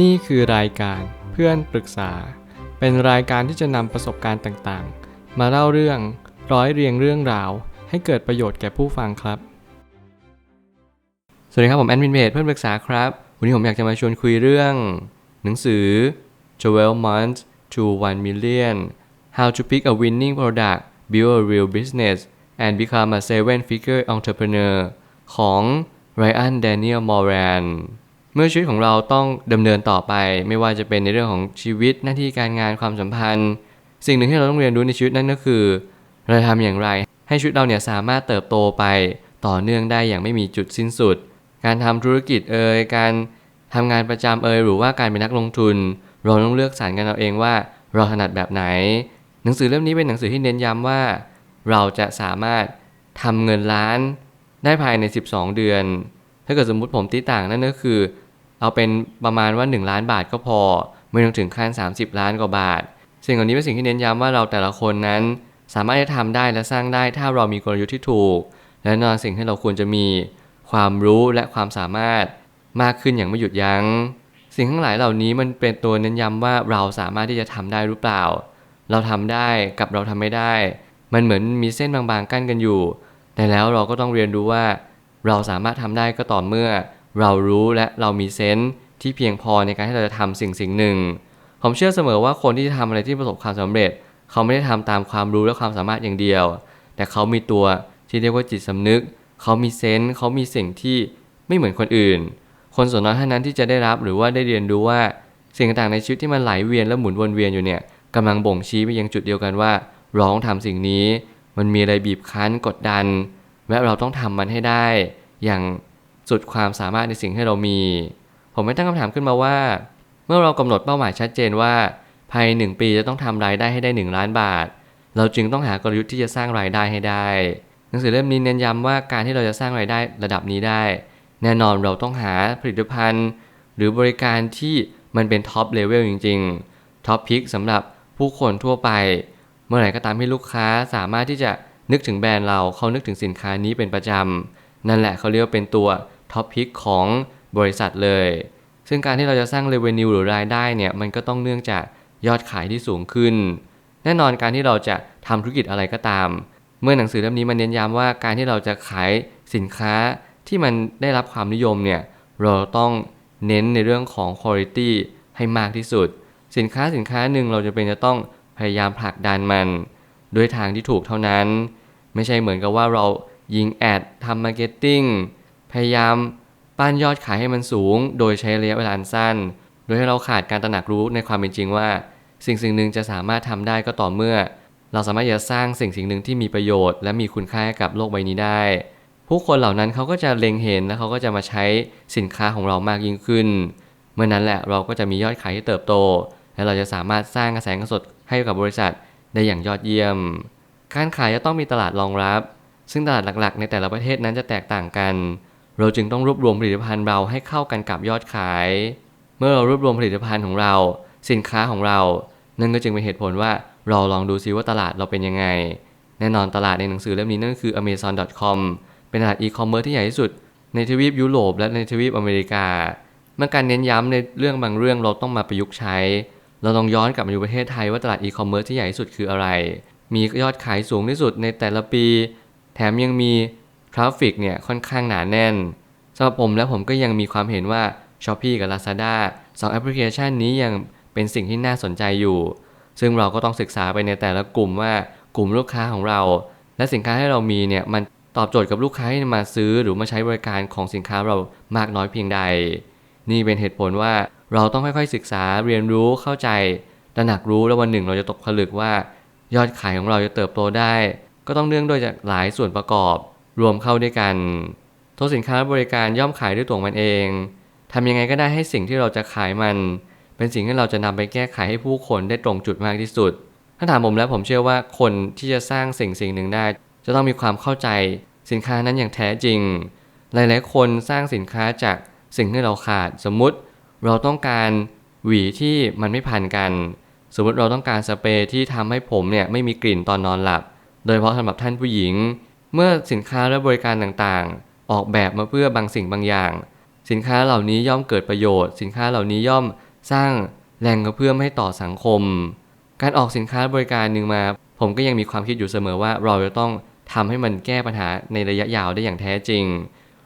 นี่คือรายการเพื่อนปรึกษา เป็นรายการที่จะนำประสบการณ์ต่างๆ มาเล่าเรื่องร้อยเรียงเรื่องราว ให้เกิดประโยชน์แก่ผู้ฟังครับ สวัสดีครับผมแอดมินเพจเพื่อนปรึกษาครับ วันนี้ผมอยากจะมาชวนคุยเรื่อง หนังสือ 12 months to 1 million how to pick a winning product build a real business and become a seven figure entrepreneur ของ Ryan Daniel Moran เมื่อชีวิตของเราต้องดำเนินต่อไป ไม่ว่าจะเป็นในเรื่องของชีวิตหน้าที่การงานความสัมพันธ์ สิ่งหนึ่งที่เราต้องเรียนรู้ในชีวิตนั่นก็คือ เราทำอย่างไร ให้ชีวิตเราเนี่ยสามารถเติบโตไปต่อเนื่องได้อย่างไม่มีจุดสิ้นสุด การทำธุรกิจเอ่ยการทำงานประจำเอ่ยหรือว่าการเป็นนักลงทุน เราต้องเลือกสรรกันเอาเองว่าเราถนัดแบบไหน หนังสือเล่มนี้เป็นหนังสือที่เน้นย้ำว่า เราจะสามารถทำเงินล้านได้ภายใน 12 เดือน ถ้าเกิดสมมุติผมตีต่างนั่นก็คือ เอาเป็นประมาณว่า 1 ล้านบาทก็พอ ไม่ต้องถึงขั้น 30 ล้านกว่าบาท สิ่งเหล่านี้เป็นสิ่งที่เน้นย้ำว่าเราแต่ละคนนั้น สามารถจะทำได้และสร้างได้ถ้าเรามีกลยุทธ์ที่ถูก และนอนสิ่งที่เราควรจะมีความรู้และความสามารถมากขึ้นอย่างไม่หยุดยัง้ง สิ่งทั้งหลายเหล่านี้มันเป็นตัวเน้นย้ำว่าเราสามารถที่จะทำได้หรือเปล่า เราทำได้กับเราทำไม่ได้ มันเหมือนมีเส้นบางๆกั้นกันอยู่ แต่แล้วเราก็ต้องเรียนรู้ว่า เราสามารถทำได้ก็ต่อเมื่อ เรารู้และเรามีเซนส์ที่เพียงพอในการที่เราจะทำสิ่งสิ่งหนึ่ง ผมเชื่อเสมอว่าคนที่จะทำอะไรที่ประสบความสำเร็จ เขาไม่ได้ทำตามความรู้และความสามารถอย่างเดียว แต่เขามีตัวที่เรียกว่าจิตสำนึก เขามีเซนส์เขามีสิ่งที่ไม่เหมือนคนอื่น คนส่วนน้อยเท่านั้นที่จะได้รับหรือว่าได้เรียนรู้ว่าสิ่งต่างๆในชีวิตที่มันไหลเวียนและหมุนวนเวียนอยู่เนี่ยกำลังบ่งชี้ไปยังจุดเดียวกันว่า ร้องทำสิ่งนี้ มันมีอะไรบีบคั้นกดดัน และเราต้องทำมันให้ได้ อย่าง สุดความสามารถในสิ่งที่เรามี ผมไม่ตั้งคำถามขึ้นมาว่า เมื่อเรากำหนดเป้าหมายชัดเจนว่า ภายในหนึ่งปีจะต้องทำรายได้ให้ได้ 1 ล้านบาท เราจึงต้องหากลยุทธ์ที่จะสร้างรายได้ให้ได้ หนังสือเล่มนี้เน้นย้ำว่าการที่เราจะสร้างรายได้ระดับนี้ได้ แน่นอนเราต้องหาผลิตภัณฑ์ หรือบริการที่มันเป็นท็อปเลเวลจริงๆท็อปพิกสำหรับผู้คนทั่วไป เมื่อไหร่ก็ตามที่ลูกค้าสามารถที่จะนึกถึงแบรนด์เราเขานึกถึงสินค้านี้เป็นประจำนั่นแหละเขาเรียกว่าเป็นตัว ท็อปพิกของบริษัทเลย ซึ่งการที่เราจะสร้างเรเวนิวหรือรายได้เนี่ย มันก็ต้องเนื่องจากยอดขายที่สูงขึ้น แน่นอนการที่เราจะทำธุรกิจอะไรก็ตาม เมื่อหนังสือเล่มนี้มันเน้นย้ำว่าการที่เราจะขายสินค้าที่มันได้รับความนิยมเนี่ย เราต้องเน้นในเรื่องของคุณภาพให้มากที่สุด สินค้าสินค้าหนึ่งเราจะเป็นจะต้องพยายามผลักดันมันด้วยทางที่ถูกเท่านั้น ไม่ใช่เหมือนกับว่าเรายิงแอดทำมาร์เก็ตติ้ง พยายามปั้นยอดขายให้มันสูง โดยใช้ระยะเวลาสั้น โดยให้เราขาดการตระหนักรู้ในความเป็นจริงว่า สิ่งสิ่งหนึ่งจะสามารถทำได้ก็ต่อเมื่อ เราสามารถจะสร้างสิ่งสิ่งหนึ่งที่มีประโยชน์ และมีคุณค่าให้กับโลกใบนี้ได้ ผู้คนเหล่านั้นเขาก็จะเล็งเห็นและเขาก็จะมาใช้สินค้าของเรามากยิ่งขึ้น เมื่อนั้นแหละเราก็จะมียอดขายที่เติบโต และเราจะสามารถสร้างกระแสเงินสดให้กับบริษัทได้อย่างยอดเยี่ยม การขายจะต้องมีตลาดรองรับ ซึ่งตลาดหลักๆ ในแต่ละประเทศนั้นจะแตกต่างกัน เราจึงต้องรวบรวมผลิตภัณฑ์เราให้เข้ากันกับยอดขาย เมื่อเรารวบรวมผลิตภัณฑ์ของเรา สินค้าของเรา นั่นก็จึงเป็นเหตุผลว่าเราลองดูซิว่าตลาดเราเป็นยังไง แน่นอนตลาดในหนังสือเล่มนี้นั่นคือ amazon.com เป็นตลาดอีคอมเมิร์ซที่ใหญ่ที่สุดในทวีปยุโรปและในทวีปอเมริกา เมื่อการเน้นย้ำในเรื่องบางเรื่องเราต้องมาประยุกต์ใช้ เราลองย้อนกลับมาดูประเทศไทยว่าตลาดอีคอมเมิร์ซที่ใหญ่ที่สุดคืออะไร มียอดขายสูงที่สุดในแต่ละปี แถมยังมี ราฟิกเนี่ยค่อนข้างหนาแน่นสำหรับผมและผมก็ยังมีความเห็นว่า s h อ p e e กับ Lazada สองแอปพลิเคชันนี้ยังเป็นสิ่งที่น่าสนใจอยู่ ซึ่งเราก็ต้องศึกษาไปในแต่ละกลุ่มว่ากลุ่มลูกค้าของเรา และสินค้าที่เรามีเนี่ยมันตอบโจทย์กับลูกค้าที่มาซื้อหรือมาใช้บริการของสินค้าเรามากน้อยเพียงใด นี่เป็นเหตุผลว่าเราต้องค่อยๆศึกษาเรียนรู้เข้าใจตระหนักรู้แล้ววันหนึ่งเราจะตกผลึกว่า ยอดขายของเราจะเติบโตได้ ก็ต้องเนื่องด้วยจากหลายส่วนประกอบ รวมเข้าด้วยกันตัวสินค้าและบริการย่อมขายด้วยตัวมันเองทำยังไงก็ได้ให้สิ่งที่เราจะขายมัน เป็นสิ่งที่เราจะนำไปแก้ไขให้ผู้คนได้ตรงจุดมากที่สุด ถ้าถามผมแล้วผมเชื่อว่าคนที่จะสร้างสิ่งสิ่งหนึ่งได้ จะต้องมีความเข้าใจสินค้านั้นอย่างแท้จริง หลาย ๆ คนสร้างสินค้าจากสิ่งที่เราขาดสมมุติ เราต้องการหวีที่มันไม่พันกัน สมมติเราต้องการสเปรย์ที่ทำให้ผมเนี่ยไม่มีกลิ่นตอนนอนหลับ โดยเฉพาะสำหรับท่านผู้หญิง เมื่อสินค้าและบริการต่างๆ ออกแบบมาเพื่อบางสิ่งบางอย่าง สินค้าเหล่านี้ย่อมเกิดประโยชน์ สินค้าเหล่านี้ย่อมสร้างแรงกระเพื่อมให้ต่อสังคม การออกสินค้าบริการหนึ่งมา ผมก็ยังมีความคิดอยู่เสมอว่าเราจะต้องทำให้มันแก้ปัญหาในระยะยาวได้อย่างแท้จริง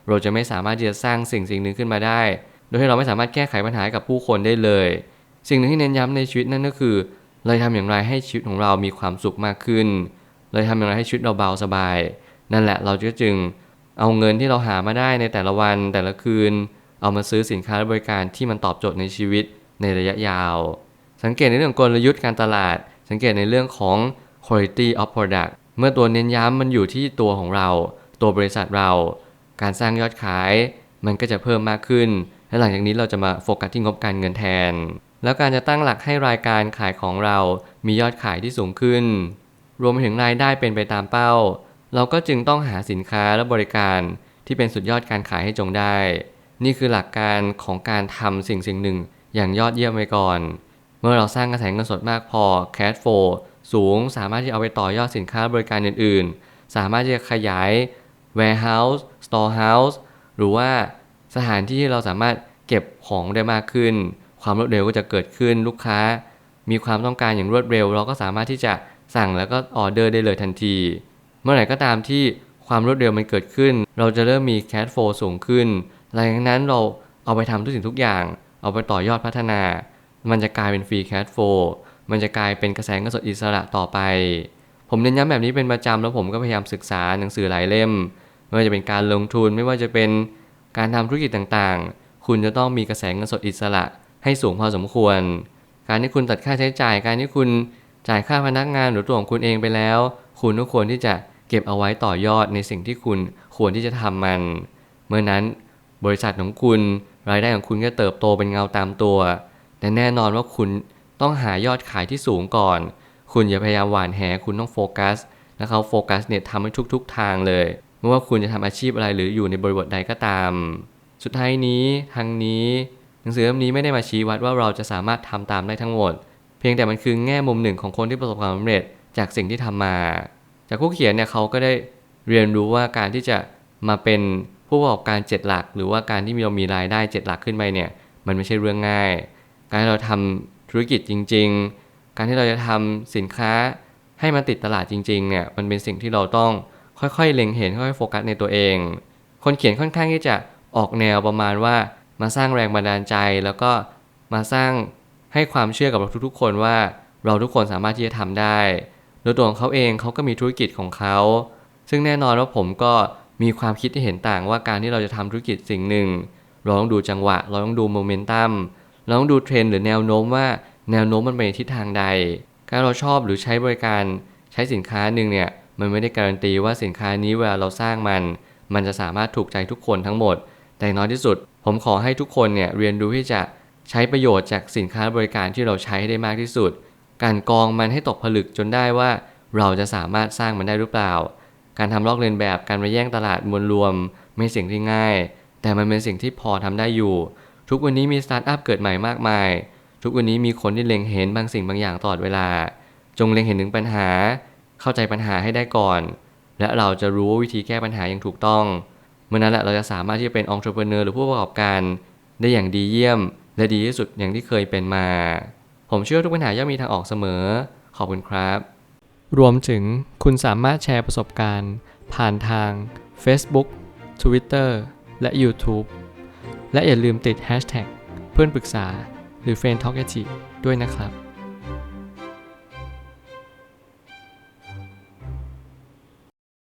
เราจะไม่สามารถที่จะสร้างสิ่งสิ่งหนึ่งขึ้นมาได้ โดยที่เราไม่สามารถแก้ไขปัญหากับผู้คนได้เลย สิ่งหนึ่งที่เน้นย้ำในชีวิตนั่นก็คือ เราทำอย่างไรให้ชีวิตของเรามีความสุขมากขึ้น เราทำอย่างไรให้ชีวิตเราเบาสบาย นั่นแหละเราก็จึงเอาเงินที่เราหามาได้ในแต่ละวันแต่ละคืน เอามาซื้อสินค้าและบริการที่มันตอบโจทย์ในชีวิตในระยะยาว สังเกตในเรื่องกลยุทธ์การตลาด สังเกตในเรื่องของ quality of product เมื่อตัวเน้นย้ำมันอยู่ที่ตัวของเรา ตัวบริษัทเรา การสร้างยอดขาย มันก็จะเพิ่มมากขึ้น และหลังจากนี้เราจะมาโฟกัสที่งบการเงินแทน แล้วการจะตั้งหลักให้รายการขายของเรา มียอดขายที่สูงขึ้น รวมไปถึงรายได้เป็นไปตามเป้า เราก็จึงต้องหาสินค้าและบริการที่เป็นสุดยอดการขายให้จงได้ นี่คือหลักการของการทำสิ่งสิ่งหนึ่ง อย่างยอดเยี่ยมไว้ก่อน เมื่อเราสร้างกระแสเงินสดมากพอ cash flow สูงสามารถที่เอาไปต่อยอดสินค้าบริการอื่น ๆ สามารถที่จะขยาย warehouse storehouse หรือว่าสถานที่ที่เราสามารถเก็บของได้มากขึ้น ความรวดเร็วก็จะเกิดขึ้นลูกค้า มีความต้องการอย่างรวดเร็ว เราก็สามารถที่จะสั่งแล้วก็ออเดอร์ได้เลยทันที เมื่อไหร่ก็ตามที่ความรวดเร็วมันเกิดขึ้น เราจะเริ่มมี cash flow สูงขึ้น หลังจากนั้นเราเอาไปทำทุกสิ่งทุกอย่าง เอาไปต่อยอดพัฒนา มันจะกลายเป็น free cash flow มันจะกลายเป็นกระแสเงินสดอิสระต่อไป ผมเน้นย้ำแบบนี้เป็นประจำแล้วผมก็พยายามศึกษาหนังสือหลายเล่ม ไม่ว่าจะเป็นการลงทุน ไม่ว่าจะเป็นการทำธุรกิจต่างๆ คุณจะต้องมีกระแสเงินสดอิสระให้สูงพอสมควร การที่คุณตัดค่าใช้จ่าย การที่คุณ จ่ายค่าพนักงานหรือตัวของคุณเองไปแล้ว คุณก็ควรที่จะเก็บเอาไว้ต่อยอดในสิ่งที่คุณควรที่จะทำมัน เมื่อนั้นบริษัทของคุณ รายได้ของคุณก็เติบโตเป็นเงาตามตัวแต่แน่นอนว่าคุณต้องหายอดขายที่สูงก่อน คุณอย่าพยายามหวานแหคุณต้องโฟกัสและเขาโฟกัสเนี่ยทำให้ทุก ๆ ทางเลย ไม่ว่าคุณจะทำอาชีพอะไรหรืออยู่ในบริบทใดก็ตาม สุดท้ายนี้ทางนี้ หนังสือเล่มนี้ไม่ได้มาชี้วัดว่าเราจะสามารถทำตามได้ทั้งหมด เพียงแต่มันคือแง่มุมหนึ่งของคนที่ประสบความสำเร็จจากสิ่งที่ทำมา จากผู้เขียนเนี่ยเขาก็ได้เรียนรู้ว่าการที่จะมาเป็นผู้ประกอบการเจ็ดหลัก หรือว่าการที่เรามีรายได้เจ็ดหลักขึ้นไปเนี่ยมันไม่ใช่เรื่องง่าย การที่เราทำธุรกิจจริง ๆ การที่เราจะทำสินค้าให้มันติดตลาดจริงๆเนี่ยมันเป็นสิ่งที่เราต้องค่อยๆ เล็งเห็นค่อยๆโฟกัสในตัวเอง คนเขียนค่อนข้างที่จะออกแนวประมาณว่ามาสร้างแรงบันดาลใจ แล้วก็มาสร้าง ให้ความเชื่อกับเราทุกๆ คนว่าเราทุกคนสามารถที่จะทำได้โดยตัวของเขาเองเขาก็มีธุรกิจของเขา ซึ่งแน่นอนว่าผมก็มีความคิดที่เห็นต่างว่าการที่เราจะทำธุรกิจสิ่งหนึ่ง เราต้องดูจังหวะ เราต้องดูโมเมนตัมเราต้องดูเทรนด์หรือแนวโน้มว่าแนวโน้มมันไปในทิศทางใด การเราชอบหรือใช้บริการใช้สินค้าหนึ่งเนี่ยมันไม่ได้การันตีว่าสินค้านี้เวลาเราสร้างมัน มันจะสามารถถูกใจทุกคนทั้งหมด แต่น้อยที่สุด ผมขอให้ทุกคนเนี่ยเรียนรู้ที่จะ ใช้ประโยชน์จากสินค้าบริการที่เราใช้ให้ได้มากที่สุด การกองมันให้ตกผลึกจนได้ว่า เราจะสามารถสร้างมันได้หรือเปล่า การทำลอกเลียนแบบการมาแย่งตลาดมวลรวมไม่สิ่งที่ง่าย แต่มันเป็นสิ่งที่พอทำได้อยู่ ทุกวันนี้มีสตาร์ทอัพเกิดใหม่มากมาย ทุกวันนี้มีคนที่เล็งเห็นบางสิ่งบางอย่างตลอดเวลา จงเล็งเห็นถึงปัญหา เข้าใจปัญหาให้ได้ก่อน และเราจะรู้วิธีแก้ปัญหาอย่างถูกต้องเมื่อนั้นแหละเราจะสามารถที่จะเป็นองค์ประกอบหรือผู้ประกอบการได้อย่างดีเยี่ยม และดีที่สุดอย่างที่เคยเป็นมา ผมเชื่อทุกปัญหาย่อมมีทางออกเสมอ ขอบคุณครับ รวมถึงคุณสามารถแชร์ประสบการณ์ ผ่านทาง Facebook Twitter และ YouTube และอย่าลืมติด Hashtag เพื่อนปรึกษาหรือ f r ร e n d t a l k a ด้วยนะครับ